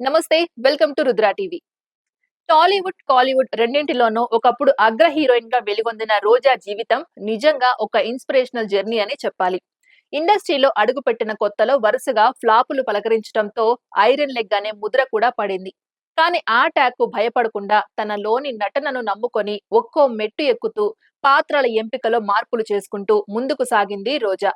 నమస్తే welcome to Rudra TV. Tollywood Kollywood రెండింటిలోనూ ఒకప్పుడు అగ్ర హీరోయిన్గా వెలుగొందిన రోజా జీవితం నిజంగా ఒక ఇన్స్పిరేషనల్ జర్నీ అని చెప్పాలి. ఇండస్ట్రీలో అడుగుపెట్టిన కొత్తలో వరుసగా ఫ్లాపులు పలకరించడంతో ఐరన్ లెగ్ అనే ముద్ర కూడా పడింది. కానీ ఆ ట్యాగ్కు భయపడకుండా తన లోని నటనను నమ్ముకొని ఒక్కో మెట్టు ఎక్కుతూ పాత్రల ఎంపికలో మార్పులు చేసుకుంటూ ముందుకు సాగింది రోజా.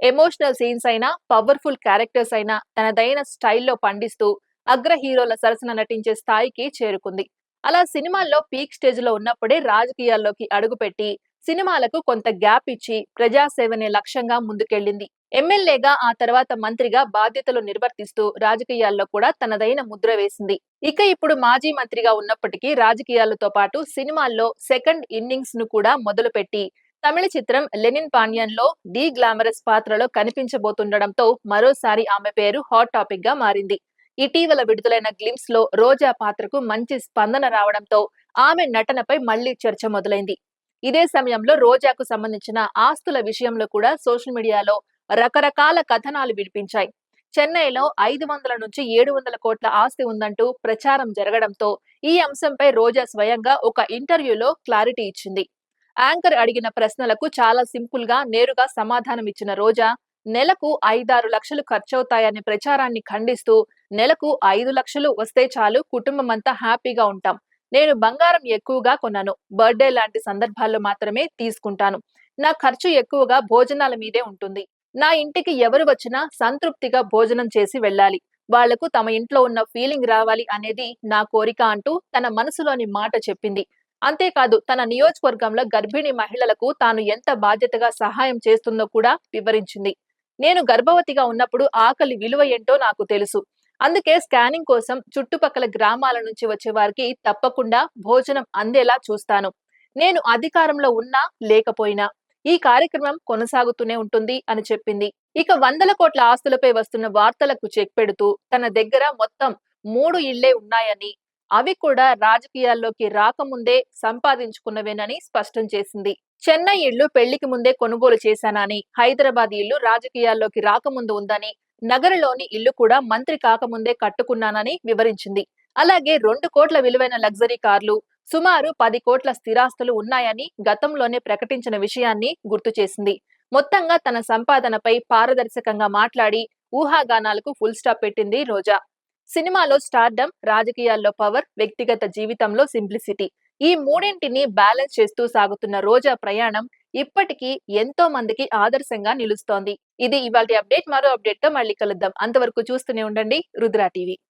ఎమోషనల్ సీన్స్ అయినా పవర్ఫుల్ క్యారెక్టర్స్ అయినా తనదైన స్టైల్లో పండిస్తూ అగ్ర హీరోల సరసన నటించే స్థాయికి చేరుకుంది. అలా సినిమాల్లో పీక్ స్టేజ్లో ఉన్నప్పుడే రాజకీయాల్లోకి అడుగుపెట్టి సినిమాలకు కొంత గ్యాప్ ఇచ్చి ప్రజాసేవనే లక్ష్యంగా ముందుకెళ్ళింది ఎమ్మెల్యేగా ఆ తర్వాత మంత్రిగా బాధ్యతలు నిర్వర్తిస్తూ రాజకీయాల్లో కూడా తనదైన ముద్ర వేసింది. ఇక ఇప్పుడు మాజీ మంత్రిగా ఉన్నప్పటికీ రాజకీయాలతో పాటు సినిమాల్లో సెకండ్ ఇన్నింగ్స్ను కూడా మొదలుపెట్టి తమిళ చిత్రం లెనిన్ పానియన్లో డి గ్లామరస్ పాత్రలో కనిపించబోతుండడంతో మరోసారి ఆమె పేరు హాట్ టాపిక్గా మారింది. ఇటీవల విడుదలైన గ్లిమ్స్లో రోజా పాత్రకు మంచి స్పందన రావడంతో ఆమె నటనపై మళ్ళీ చర్చ మొదలైంది. ఇదే సమయంలో రోజాకు సంబంధించిన ఆస్తుల విషయంలో కూడా సోషల్ మీడియాలో రకరకాల కథనాలు వినిపించాయి. చెన్నైలో ఐదు వందల నుంచి ఏడు వందల కోట్ల ఆస్తి ఉందంటూ ప్రచారం జరగడంతో ఈ అంశంపై రోజా స్వయంగా ఒక ఇంటర్వ్యూలో క్లారిటీ ఇచ్చింది. యాంకర్ అడిగిన ప్రశ్నలకు చాలా సింపుల్గా నేరుగా సమాధానం ఇచ్చిన రోజా నెలకు ఐదారు లక్షలు ఖర్చవుతాయనే ప్రచారాన్ని ఖండిస్తూ నెలకు ఐదు లక్షలు వస్తే చాలు కుటుంబం అంతా హ్యాపీగా ఉంటాం. నేను బంగారం ఎక్కువగా కొన్నాను. బర్త్డే లాంటి సందర్భాల్లో మాత్రమే తీసుకుంటాను. నా ఖర్చు ఎక్కువగా భోజనాల మీదే ఉంటుంది. నా ఇంటికి ఎవరు వచ్చినా సంతృప్తిగా భోజనం చేసి వెళ్ళాలి. వాళ్ళకు తమ ఇంట్లో ఉన్న ఫీలింగ్ రావాలి అనేది నా కోరిక అంటూ తన మనసులోని మాట చెప్పింది. అంతేకాదు తన నియోజకవర్గంలో గర్భిణీ మహిళలకు తాను ఎంత బాధ్యతగా సహాయం చేస్తుందో కూడా వివరించింది. నేను గర్భవతిగా ఉన్నప్పుడు ఆకలి విలువ ఏంటో నాకు తెలుసు. అందుకే స్కానింగ్ కోసం చుట్టుపక్కల గ్రామాల నుంచి వచ్చే వారికి తప్పకుండా భోజనం అందేలా చూస్తాను. నేను అధికారంలో ఉన్నా లేకపోయినా ఈ కార్యక్రమం కొనసాగుతూనే ఉంటుంది అని చెప్పింది. ఇక వందల కోట్ల ఆస్తులపై వస్తున్న వార్తలకు చెక్ పెడుతూ తన దగ్గర మొత్తం మూడు ఇళ్ళే ఉన్నాయని అవి కూడా రాజకీయాల్లోకి రాకముందే సంపాదించుకున్నవేనని స్పష్టం చేసింది. చెన్నై ఇళ్ళు పెళ్ళికి ముందే కొనుగోలు చేశానని హైదరాబాద్ ఇల్లు రాజకీయాల్లోకి రాకముందు ఉందని నగరలోని ఇల్లు కూడా మంత్రి కాకముందే కట్టుకున్నానని వివరించింది. అలాగే రెండు కోట్ల విలువైన లగ్జరీ కార్లు సుమారు పది కోట్ల స్థిరాస్తులు ఉన్నాయని గతంలోనే ప్రకటించిన విషయాన్ని గుర్తు చేసింది. మొత్తంగా తన సంపాదనపై పారదర్శకంగా మాట్లాడి ఊహాగానాలకు ఫుల్ స్టాప్ పెట్టింది రోజా. సినిమాలో స్టార్డమ్ రాజకీయాల్లో పవర్ వ్యక్తిగత జీవితంలో సింప్లిసిటీ. ఈ మూడింటిని బ్యాలెన్స్ చేస్తూ సాగుతున్న రోజా ప్రయాణం ఇప్పటికీ ఎంతో మందికి ఆదర్శంగా నిలుస్తోంది. ఇది ఇవాళ అప్డేట్. మరో అప్డేట్తో మళ్ళీ కలుద్దాం. అంతవరకు చూస్తూనే ఉండండి. రుద్రా టీవీ.